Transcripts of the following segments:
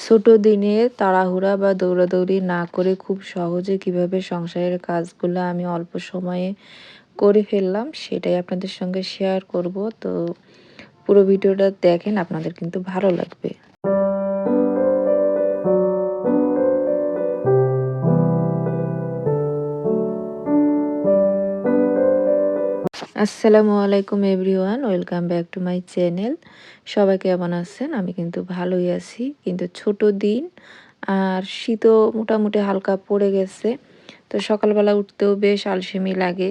ছোট দিনে তাড়াহুড়া বা দৌড়াদৌড়ি না করে খুব সহজে কীভাবে সংসারের কাজগুলো আমি অল্প সময়ে করে ফেললাম, সেটাই আপনাদের সঙ্গে শেয়ার করব। তো পুরো ভিডিওটা দেখেন, আপনাদের কিন্তু ভালো লাগবে। আসসালামু আলাইকুম everyone, welcome back to my channel. সবাই কেমন আছেন? আমি কিন্তু ভালোই আছি। কিন্তু ছোট দিন আর শীতও মোটামুটি হালকা পড়ে গেছে। তো সকালবেলা উঠতেও বেশ আলসেমি লাগে।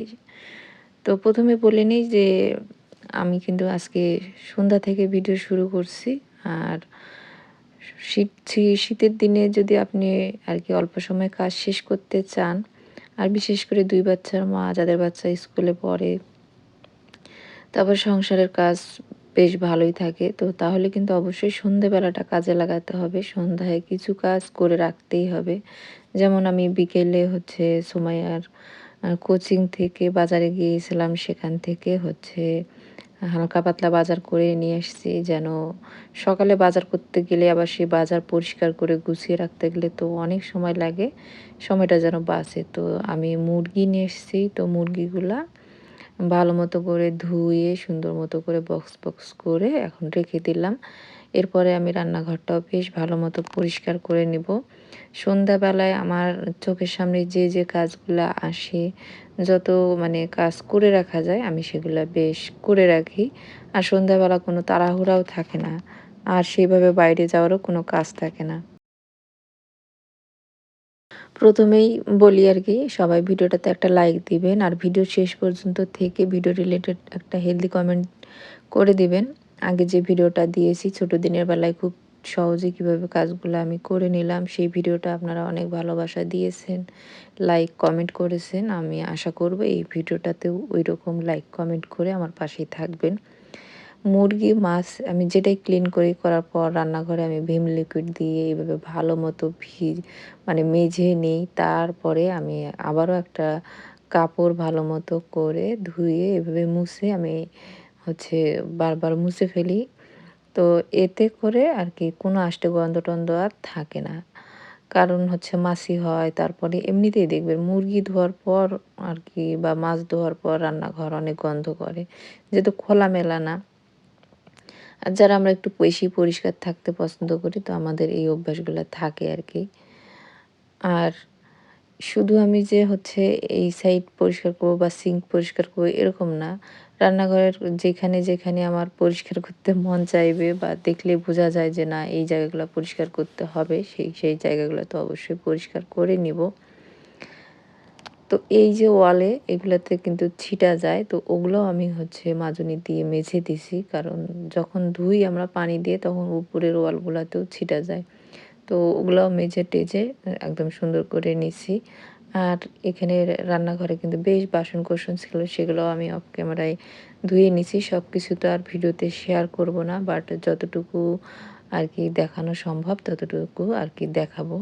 তো প্রথমে বলে নিই যে, আমি কিন্তু আজকে সন্ধ্যা থেকে ভিডিও শুরু করছি। আর শীত শীতের দিনে যদি আপনি আর কি অল্প সময় কাজ শেষ করতে চান, আর বিশেষ করে দুই বাচ্চার মা, যাদের বাচ্চা স্কুলে পড়ে তারপর সংসারের কাজ বেশ ভালোই থাকে। তো তাহলে কিন্তু অবশ্যই সন্ধেবেলাটা কাজে লাগাতে হবে। সন্ধ্যায় কিছু কাজ করে রাখতেই হবে। যেমন আমি বিকেলে হচ্ছে সোমাইয়ার কোচিং থেকে বাজারে গিয়েছিলাম। সেখান থেকে হচ্ছে হালকা পাতলা বাজার করে নিয়ে এসেছি যেন সকালে বাজার করতে গেলে আবার সেই বাজার পরিষ্কার করে গুছিয়ে রাখতে গেলে তো অনেক সময় লাগে। সময়টা যেন বাঁচে। তো আমি মুরগি নিয়ে এসেছি। তো মুরগিগুলা ভালো মতো করে ধুয়ে, সুন্দর মতো করে বক্স বক্স করে এখন রেখে দিলাম। এরপরে আমি রান্নাঘরটাও বেশ ভালো মতো পরিষ্কার করে নেব। সন্ধ্যাবেলায় আমার চোখের সামনে যে যে কাজগুলো আসে, যত মানে কাজ করে রাখা যায়, আমি সেগুলো বেশ করে রাখি। আর সন্ধ্যাবেলা কোনো তাড়াহুড়াও থাকে না। আর সেইভাবে বাইরে যাওয়ারও কোনো কাজ থাকে না। প্রথমেই বলি আর কি, সবাই ভিডিওটাতে একটা লাইক দিবেন আর ভিডিও শেষ পর্যন্ত থেকে ভিডিও রিলেটেড একটা হেলদি কমেন্ট করে দিবেন। আগে যে ভিডিওটা দিয়েছি, ছোট দিনের বেলায় খুব সহজে কীভাবে কাজগুলো আমি করে নিলাম, সেই ভিডিওটা আপনারা অনেক ভালোবাসা দিয়েছেন লাইক কমেন্ট করেছেন। আমি আশা করব এই ভিডিওটাতেও ওই রকম লাইক কমেন্ট করে আমার পাশেই থাকবেন। মুরগি, মাছ আমি যেটাই ক্লিন করি করার পর রান্নাঘরে আমি ভিম লিকুইড দিয়ে এইভাবে ভালো মতো ভি মানে মেঝে নিই। তারপরে আমি আবারও একটা কাপড় ভালো মতো করে ধুয়ে এভাবে মুছে আমি হচ্ছে বারবার মুছে ফেলি। তো এতে করে আর কি কোনো আষ্টে গন্ধ টন্ধ আর থাকে না। কারণ হচ্ছে মাছি হয়, তারপরে এমনিতেই দেখবেন মুরগি ধোয়ার পর আর কি বা মাছ ধোয়ার পর রান্নাঘর অনেক গন্ধ করে। যেহেতু খোলামেলা না আর যারা আমরা একটু বেশি পরিষ্কার থাকতে পছন্দ করি, তো আমাদের এই অভ্যাসগুলো থাকে আর কি। আর শুধু আমি যে হচ্ছে এই সাইড পরিষ্কার করব বা সিঙ্ক পরিষ্কার করব এরকম না। রান্নাঘরের যেখানে যেখানে আমার পরিষ্কার করতে মন চাইবে বা দেখলে বোঝা যায় যে না, এই জায়গাগুলো পরিষ্কার করতে হবে, সেই সেই জায়গাগুলো তো অবশ্যই পরিষ্কার করে নিব। তো এই যে ওয়ালে এগুলাতে কিন্তু ছিটা যায়, তো ওগুলোও আমি হচ্ছে মাজনি দিয়ে মেঝে দিছি। কারণ যখন ধুই আমরা পানি দিয়ে, তখন উপরের ওয়ালগুলোতেও ছিটা যায়। তো ওগুলোও মেঝে টেজে একদম সুন্দর করে নিছি। আর এখানে রান্নাঘরে কিন্তু বেশ বাসন কোসন ছিল সেগুলো আমি অফ ক্যামেরায় ধুয়ে নিছি। সব কিছু তো আর ভিডিওতে শেয়ার করব না বাট যতটুকু আর কি দেখানো সম্ভব, ততটুকু আর কি দেখাবো।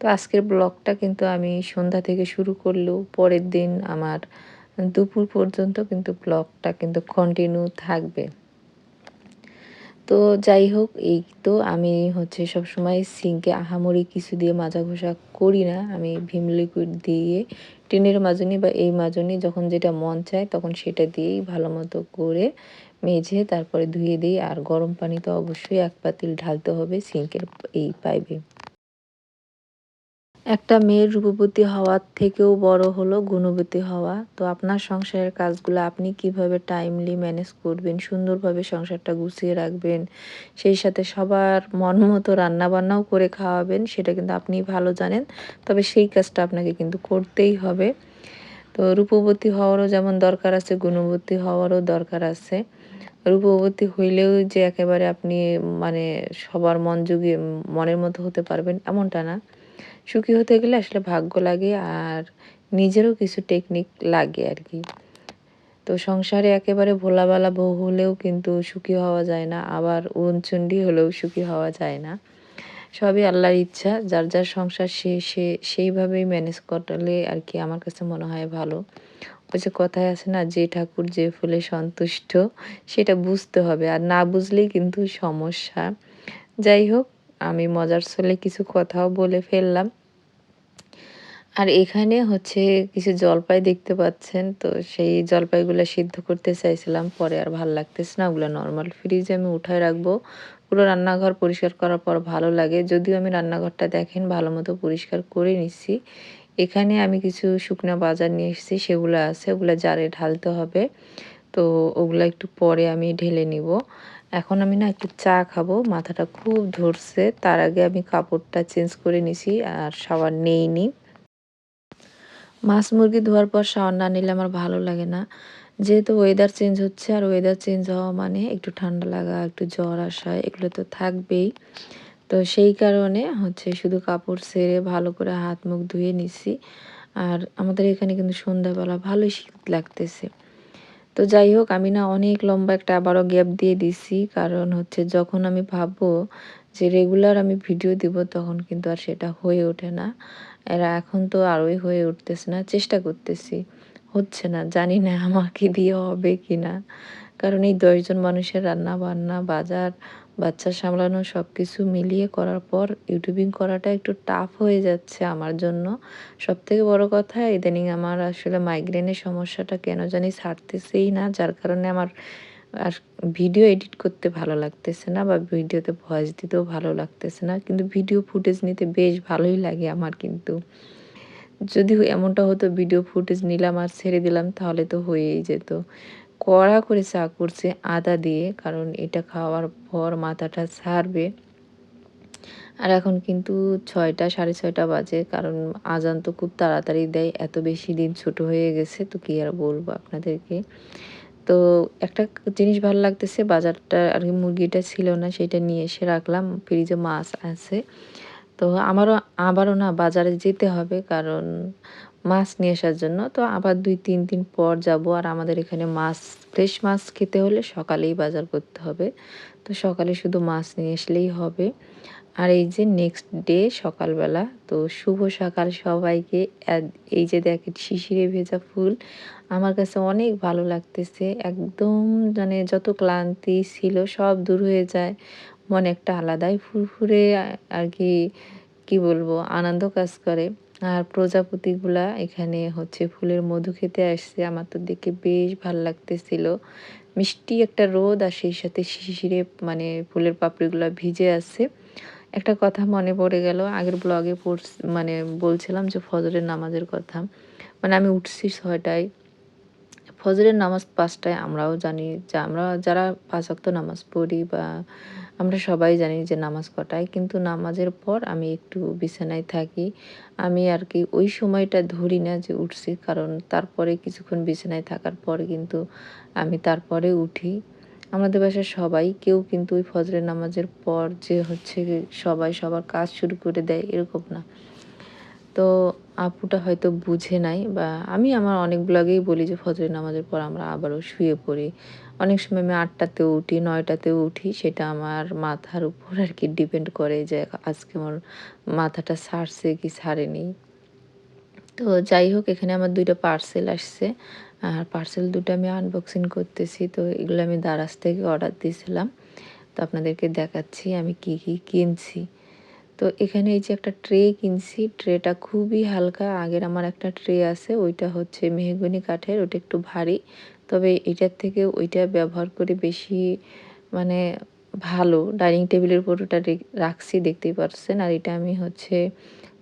তো আজকের ব্লগটা কিন্তু আমি সন্ধ্যা থেকে শুরু করলেও পরের দিন আমার দুপুর পর্যন্ত কিন্তু ব্লগটা কিন্তু কন্টিনিউ থাকবে। তো যাই হোক, এই তো আমি হচ্ছে সব সময় সিঙ্কে আহামরি কিছু দিয়ে মাজা ঘষা করি না। আমি ভিম লিকুইড দিয়ে, টিনের মাজনি বা এই মাজনি যখন যেটা মন চায় তখন সেটা দিয়েই ভালো মতো করে মেঝে তারপরে ধুয়ে দিই। আর গরম পানি তো অবশ্যই এক পাতিল ঢালতে হবে সিঙ্কের এই পাইপে। একটা মেয়ের রূপবতী হওয়ার থেকেও বড় হলো গুণবতী হওয়া। তো আপনার সংসারের কাজগুলো আপনি কীভাবে টাইমলি ম্যানেজ করবেন, সুন্দরভাবে সংসারটা গুছিয়ে রাখবেন, সেই সাথে সবার মন মতো রান্নাবান্নাও করে খাওয়াবেন, সেটা কিন্তু আপনি ভালো জানেন। তবে সেই কাজটা আপনাকে কিন্তু করতেই হবে। তো রূপবতী হওয়ারও যেমন দরকার আছে, গুণবতী হওয়ারও দরকার আছে। রূপবতী হইলেও যে একেবারে আপনি মানে সবার মন যুগিয়ে মনের মতো হতে পারবেন, এমনটা না। সুখী হতে গেলে আসলে ভাগ্য লাগে আর নিজেরও কিছু টেকনিক লাগে আর কি। তো সংসারে একেবারে ভোলাবালা বউ হলেও কিন্তু সুখী হওয়া যায় না, আবার উনচণ্ডী হলেও সুখী হওয়া যায় না। সবই আল্লাহর ইচ্ছা, যার যার সংসার সে সে, সেইভাবেই ম্যানেজ করলে আর কি আমার কাছে মনে হয় ভালো। ওই যে কথায় আছে না, যে ঠাকুর যে ফুলে সন্তুষ্ট, সেটা বুঝতে হবে আর না বুঝলেই কিন্তু সমস্যা। যাই হোক আমি মজার ছলে কিছু কথাও বলে ফেললাম। আর এখানে হচ্ছে কিছু জলপাই দেখতে পাচ্ছেন, তো সেই জলপাইগুলো সিদ্ধ করতে চাইছিলাম, পরে আর ভালো লাগতেছে না, ওগুলো নর্মাল ফ্রিজে আমি উঠায় রাখব। পুরো রান্নাঘর পরিষ্কার করার পর ভালো লাগে, যদিও আমি রান্নাঘরটা দেখেন ভালো মতো পরিষ্কার করে নিচ্ছি। এখানে আমি কিছু শুকনো বাজার নিয়ে এসেছি, সেগুলো আছে, ওগুলো জারে ঢালতে হবে। তো ওগুলো একটু পরে আমি ঢেলে নিব। এখন আমি না একটু চা খাব, মাথাটা খুব ধরছে, তার আগে আমি কাপড়টা চেঞ্জ করে নিছি আর শাওয়ার নেইনি মাছ মুরগি ধোয়ার পর শাওয়ার না নিলে আমার ভালো লাগে না। যেহেতু ওয়েদার চেঞ্জ হচ্ছে আর ওয়েদার চেঞ্জ হওয়া মানে একটু ঠান্ডা লাগা, একটু জ্বর আসা, এগুলো তো থাকবেই। তো সেই কারণে হচ্ছে শুধু কাপড় সেরে ভালো করে হাত মুখ ধুয়ে নিছি। আর আমাদের এখানে কিন্তু সন্ধ্যাবেলা ভালোই শীত লাগতেছে। তো যাই হোক, আমি না অনেক লম্বা একটা আবারও গ্যাপ দিয়ে দিছি। কারণ হচ্ছে যখন আমি ভাববো যে রেগুলার আমি ভিডিও দিব, তখন কিন্তু আর সেটা হয়ে ওঠে না। এরা এখন তো আরোই হয়ে উঠতেছে না, চেষ্টা করতেছি। হচ্ছে না, জানি না আমাকে দিয়ে হবে কি না কারণ এই দশজন মানুষের রান্না বান্না বাজার বাচ্চা সামলানো সব কিছু মিলিয়ে করার পর ইউটিউবিং করাটা একটু টাফ হয়ে যাচ্ছে আমার জন্য। সব থেকে বড় কথা, ইদানিং আমার আসলে মাইগ্রেনের সমস্যাটা কেন জানি ছাড়তেছেই না, যার কারণে আমার আর ভিডিও এডিট করতে ভালো লাগতেছে না বা ভিডিওতে ভয়েস দিতেও ভালো লাগতেছে না। কিন্তু ভিডিও ফুটেজ নিতে বেশ ভালোই লাগে আমার কিন্তু। যদি এমনটা হতো ভিডিও ফুটেজ নিলাম আর ছেড়ে দিলাম, তাহলে তো হয়েই যেত। কড়া করে চা করছে আদা দিয়ে, কারণ এটা খাওয়ার পর মাথাটা ছাড়বে। আর এখন কিন্তু ছয়টা, সাড়ে ছয়টা বাজে, কারণ আজান তো খুব তাড়াতাড়ি দেয়, এত বেশি দিন ছোট হয়ে গেছে, তো কি আর বলব আপনাদেরকে। তো একটা জিনিস ভালো লাগতেছে, বাজারটা আর কি মুরগিটা ছিল না, সেটা নিয়ে এসে রাখলাম, ফ্রিজে মাছ আছে। তো আমারও আবারও না বাজারে যেতে হবে, কারণ মাছ নিয়ে আসার জন্য। তো আবার দুই, তিন দিন পর যাব। আর আমাদের এখানে মাছ, ফ্রেশ মাছ খেতে হলে সকালেই বাজার করতে হবে। তো সকালে শুধু মাছ নিয়ে আসলেই হবে। আর এই যে নেক্সট ডে সকালবেলা, তো শুভ সকাল সবাইকে। এই যে দেখে শিশিরে ভেজা ফুল, আমার কাছে অনেক ভালো লাগতেছে। একদম মানে যত ক্লান্তি ছিল সব দূর হয়ে যায়। মন একটা আলাদাই ফুরফুরে আর কি কি বলব, আনন্দ কাজ করে। আর প্রজাপতিগুলা এখানে হচ্ছে ফুলের মধু খেতে আসছে। আমার তো দেখে বেশ ভালো লাগতেছিল। মিষ্টি একটা রোদ আর সেই সাথে শিশিরে মানে ফুলের পাপড়িগুলো ভিজে আছে। একটা কথা মনে পড়ে গেল, আগের ব্লগে পড় মানে বলছিলাম যে ফজরের নামাজের কথা। মানে আমি উঠছি ছয়টায়। ফজরের নামাজ পাঁচটায় আমরাও জানি যে আমরা যারা পাঁচ অক্ত নামাজ পড়ি বা আমরা সবাই জানি যে নামাজ কটায়, কিন্তু নামাজের পর আমি একটু বিছানায় থাকি। আমি আর কি ওই সময়টা ধরি না যে উঠছি, কারণ তারপরে কিছুক্ষণ বিছানায় থাকার পর কিন্তু আমি তারপরে উঠি। আমাদের বাসায় সবাই, কেউ কিন্তু ওই ফজরের নামাজের পর যে হচ্ছে সবাই সবার কাজ শুরু করে দেয়, এরকম না। তো আপুটা হয়তো বুঝে নাই বা আমি আমার অনেক ব্লগেই বলি যে ফজরের নামাজের পর আমরা আবারও শুয়ে পড়ি। অনেক সময় আমি আটটাতেও উঠি, নয়টাতেও উঠি, সেটা আমার মাথার উপর আর কি ডিপেন্ড করে যে আজকে আমার মাথাটা ছাড়ছে কি ছাড়েনি তো যাই হোক, এখানে আমার দুইটা পার্সেল আসছে। আর পার্সেল দুটো আমি আনবক্সিং করতেছি, তো এগুলো আমি দারাজ থেকে অর্ডার দিয়েছিলাম। তো আপনাদেরকে দেখাচ্ছি আমি কি কি কিনছি। তো এখানে এই যে একটা ট্রে কিনছি, ট্রেটা খুবই হালকা। আগের আমার একটা ট্রে আছে, ওইটা হচ্ছে মেহগনি কাঠের ওটা একটু ভারী। তবে এটার থেকে ওইটা ব্যবহার করে বেশি মানে ভালো। ডাইনিং টেবিলের উপর ওটা রাখছি, দেখতেই পারছেন। আর এটা আমি হচ্ছে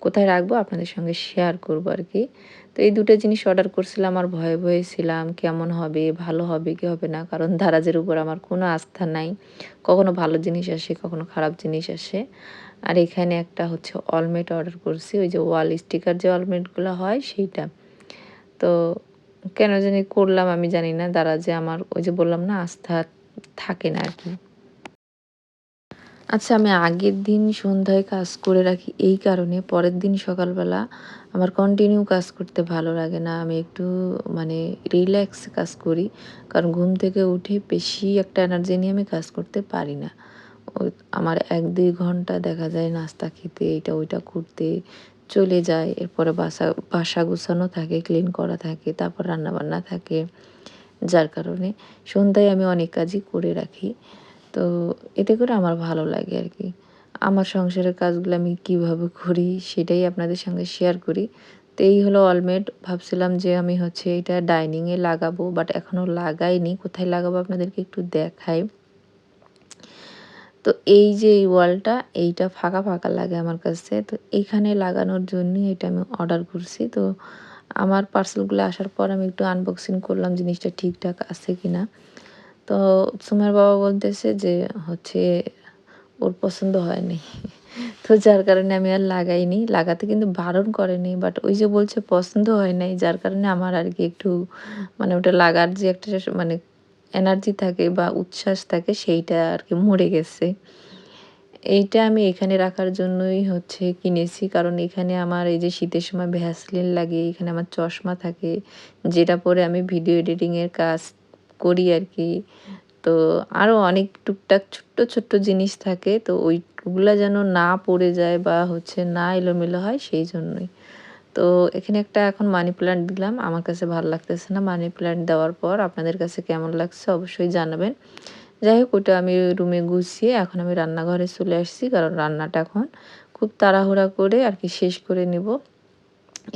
কোথায় রাখব? আপনাদের সঙ্গে শেয়ার করব আর কি। তো এই দুটো জিনিস অর্ডার করছিলাম, আর ভয়ে ভয়ে ছিলাম, কেমন হবে, ভালো হবে, কি হবে না? কারণ দারাজের উপর আমার কোনো আস্থা নাই। কখনো ভালো জিনিস আসে, কখনো খারাপ জিনিস আসে। আর এখানে একটা হচ্ছে অলমেট অর্ডার করছি, ওই যে ওয়াল স্টিকার যে অলমেটগুলো হয় সেইটা। তো কেন জানি করলাম, আমি জানি না দারাজে আমার ওই যে বললাম না, আস্থা থাকে না আর কি। আচ্ছা আমি আগের দিন সন্ধ্যায় কাজ করে রাখি এই কারণে, পরের দিন সকালবেলা আমার কন্টিনিউ কাজ করতে ভালো লাগে না, আমি একটু মানে রিল্যাক্স কাজ করি, কারণ ঘুম থেকে উঠে বেশি একটা এনার্জি নিয়ে আমি কাজ করতে পারি না। আমার এক দুই ঘণ্টা দেখা যায় নাস্তা খেতে এটা ওইটা করতে চলে যায়। এরপরে বাসা বাসা গুছানো থাকে ক্লিন করা থাকে, তারপর রান্নাবান্না থাকে। যার কারণে সন্ধ্যায় আমি অনেক কাজই করে রাখি। তো এতে করে আমার ভালো লাগে আর কি আমার সংসারের কাজগুলো আমি কীভাবে করি সেটাই আপনাদের সঙ্গে শেয়ার করি। তো এই হলো অলমেড ভাবছিলাম যে আমি হচ্ছে এটা ডাইনিংয়ে লাগাবো বাট এখনও লাগাইনি। কোথায় লাগাবো আপনাদেরকে একটু দেখাই। তো এই যে এই ওয়ালটা, এইটা ফাঁকা ফাঁকা লাগে আমার কাছে। তো এইখানে লাগানোর জন্যই এটা আমি অর্ডার করছি। তো আমার পার্সেলগুলো আসার পর আমি একটু আনবক্সিং করলাম জিনিসটা ঠিকঠাক আছে কি না তো সুমের বাবা বলতেছে যে, হচ্ছে ওর পছন্দ হয়নি। তো যার কারণে আমি আর লাগাইনি। লাগাতে কিন্তু বারণ করেনি বাট ওই যে বলছে পছন্দ হয় নাই, যার কারণে আমার আর কি একটু মানে ওটা লাগার যে একটা মানে এনার্জি থাকে বা উচ্ছ্বাস থাকে সেইটা আর কি মরে গেছে। এইটা আমি এখানে রাখার জন্যই হচ্ছে কিনেছি। কারণ এখানে আমার এই যে শীতের সময় ভ্যাসলিন লাগে, এখানে আমার চশমা থাকে, যেটা পরে আমি ভিডিও এডিটিংয়ের কাজ করি আর কি। তো আরও অনেক টুকটাক ছোট্ট ছোট্ট জিনিস থাকে, তো ওইগুলো যেন না পড়ে যায় বা হচ্ছে না এলোমেলো হয়, সেই জন্যই। তো এখানে একটা এখন মানি প্ল্যান্ট দিলাম। আমার কাছে ভালো লাগতেছে না মানি প্ল্যান্ট দেওয়ার পর। আপনাদের কাছে কেমন লাগছে অবশ্যই জানাবেন। যাই হোক, ওটা আমি রুমে গুছিয়ে এখন আমি রান্নাঘরে চলে আসছি, কারণ রান্নাটা এখন খুব তাড়াহুড়া করে আর কি শেষ করে নেব।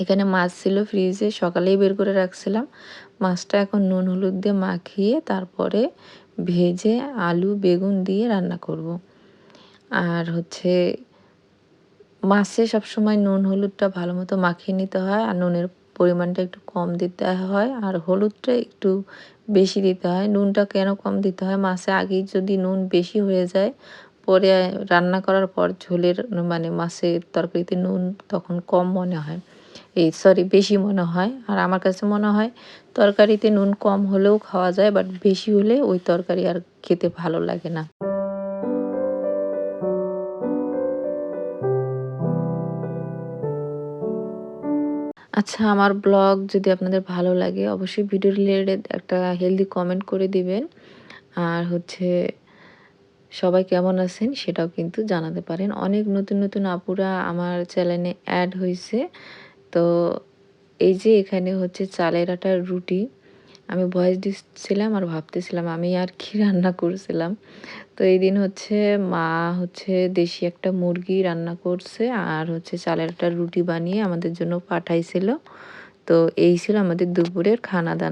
এখানে মাছ ছিল ফ্রিজে সকালেই বের করে রাখছিলাম। মাছটা এখন নুন, হলুদ দিয়ে মাখিয়ে তারপরে ভেজে আলু, বেগুন দিয়ে রান্না করব। আর হচ্ছে মাছে সবসময় নুন, হলুদটা ভালো মতো মাখিয়ে নিতে হয় আর নুনের পরিমাণটা একটু কম দিতে হয় আর হলুদটা একটু বেশি দিতে হয়। নুনটা কেন কম দিতে হয়? মাছে আগেই যদি নুন বেশি হয়ে যায়, পরে রান্না করার পর ঝোলের মানে মাছের তরকারিতে নুন তখন কম মনে হয়। এই সরি, বেশি মনে হয়। আর আমার কাছে মনে হয় তরকারিতে নুন কম হলেও খাওয়া যায়, বাট বেশি হলে ওই তরকারি আর খেতে ভালো লাগে না। আচ্ছা আমার ব্লগ যদি আপনাদের ভালো লাগে, অবশ্যই ভিডিও রিলেটেড একটা হেলদি কমেন্ট করে দিবেন। আর হচ্ছে, সবাই কেমন আছেন সেটাও কিন্তু জানাতে পারেন। অনেক নতুন নতুন আপুরা আমার চ্যানেলে অ্যাড হয়েছে তো এই যে এখানে হচ্ছে চালের আটার রুটি আমি ভয়েস দিচ্ছিলাম আর ভাবতেছিলাম আমি আর কি রান্না করছিলাম। তো এই দিন হচ্ছে মা হচ্ছে দেশি একটা মুরগি রান্না করছে আর হচ্ছে চালের একটা রুটি বানিয়ে আমাদের জন্য পাঠাইছিল। তো এই ছিল আমাদের দুপুরের খানা দানা